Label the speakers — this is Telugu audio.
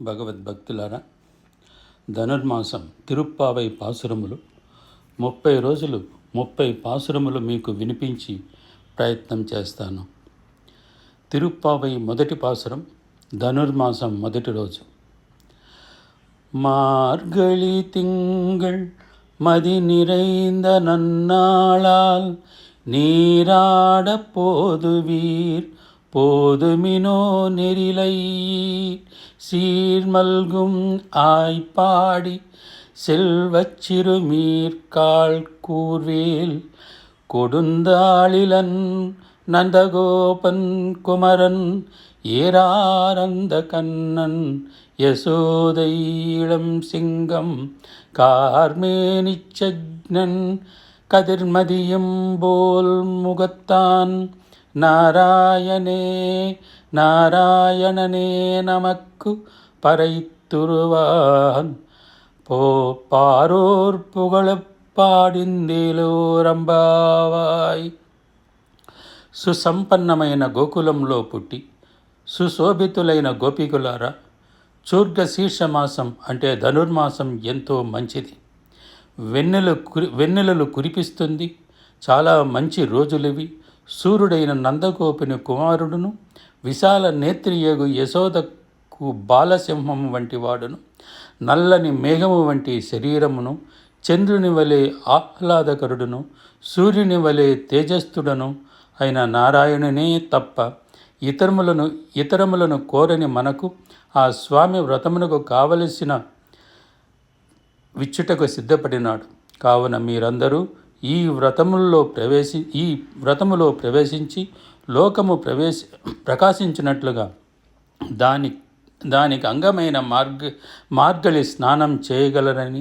Speaker 1: భగవద్భక్తులారా ధనుర్మాసం తిరుప్పావై పాసురములు ముప్పై రోజులు ముప్పై పాసురములు మీకు వినిపించి ప్రయత్నం చేస్తాను తిరుప్పావై మొదటి పాసురం ధనుర్మాసం మొదటి రోజు மார்கழி திங்கள் மதி நிறைந்த நன்னாளால் நீராடப் போதுவீர் போதுமினோ நெறிலை சீர்மல்கும் ஆய்ப்பாடி செல்வச் சிறுமீர்காள் கூர்வேல் கொடுந்தாளிலன் நந்தகோபன் குமரன் ஏராரந்த கண்ணன் யசோதை இளம் சிங்கம் கார்மேனிச்சக்னன் கதிர்மதியும் போல் முகத்தான் நாராயணே நாராயணனே நமக்கு பறைத்துருவான் போ பாரோர் புகழப் పాడిందేలోరంబావాయ్ సుసంపన్నమైన గోకులంలో పుట్టి సుశోభితులైన గోపికులారా చూర్గ శీర్షమాసం అంటే ధనుర్మాసం ఎంతో మంచిది వెన్నెల కురి వెన్నెలలు కురిపిస్తుంది చాలా మంచి రోజులివి సూర్యుడైన నందగోపుని కుమారుడును విశాల నేత్రియగు యశోదకు బాలసింహం వంటి వాడును నల్లని మేఘము వంటి శరీరమును చంద్రుని వలె ఆహ్లాదకరుడును సూర్యుని వలె తేజస్థుడను అయిన నారాయణునే తప్ప ఇతరములను ఇతరములను కోరని మనకు ఆ స్వామి వ్రతమునకు కావలసిన విచ్చుటకు సిద్ధపడినాడు. కావున మీరందరూ ఈ వ్రతముల్లో ప్రవేశి ఈ వ్రతములో ప్రవేశించి లోకము ప్రవేశ ప్రకాశించినట్లుగా దాని దానికి అంగమైన మార్గ మార్గలి స్నానం చేయగలరని